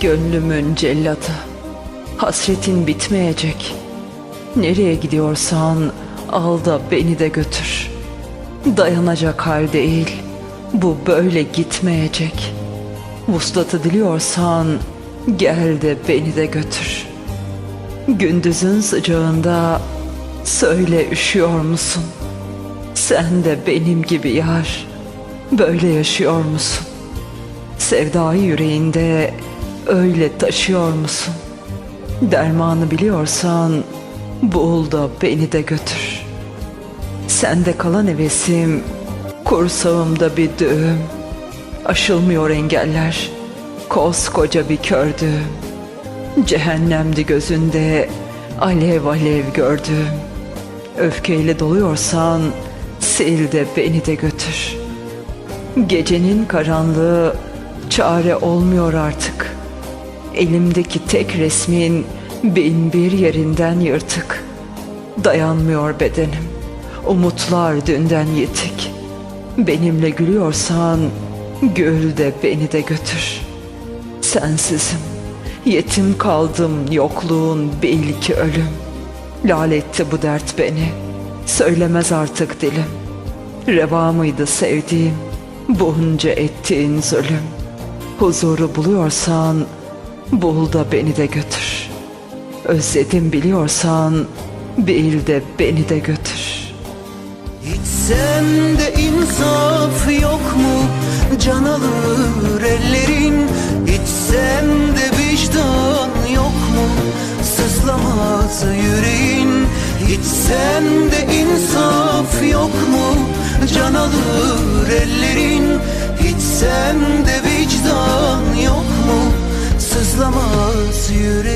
gönlümün celladı Hasretin bitmeyecek Nereye gidiyorsan al da beni de götür Dayanacak hal değil Bu böyle gitmeyecek Vuslatı diliyorsan Gel de beni de götür Gündüzün sıcağında Söyle üşüyor musun? Sen de benim gibi yar Böyle yaşıyor musun? Sevdayı yüreğinde öyle taşıyor musun? Dermanı biliyorsan bul da beni de götür. Sende kalan hevesim kursağımda bir düğüm. Aşılmıyor engeller koskoca bir kördüğüm. Cehennemdi gözünde alev alev gördüm. Öfkeyle doluyorsan sil de beni de götür. Gecenin karanlığı çare olmuyor artık. Elimdeki tek resmin bin bir yerinden yırtık. Dayanmıyor bedenim. Umutlar dünden yitik. Benimle gülüyorsan gül de beni de götür. Sensizim. Yetim kaldım yokluğun bil ki ölüm. Lal etti bu dert beni. Söylemez artık dilim. Reva mıydı sevdiğim bunca ettiğin zulüm? Huzuru buluyorsan bul da beni de götür. Özledim biliyorsan bil de beni de götür. Hiç sende insaf yok mu? Can alır ellerin. Hiç sende vicdan yok mu? Sızlamaz yüreğin. Hiç sende insaf yok mu? Can alır ellerin Hiç sende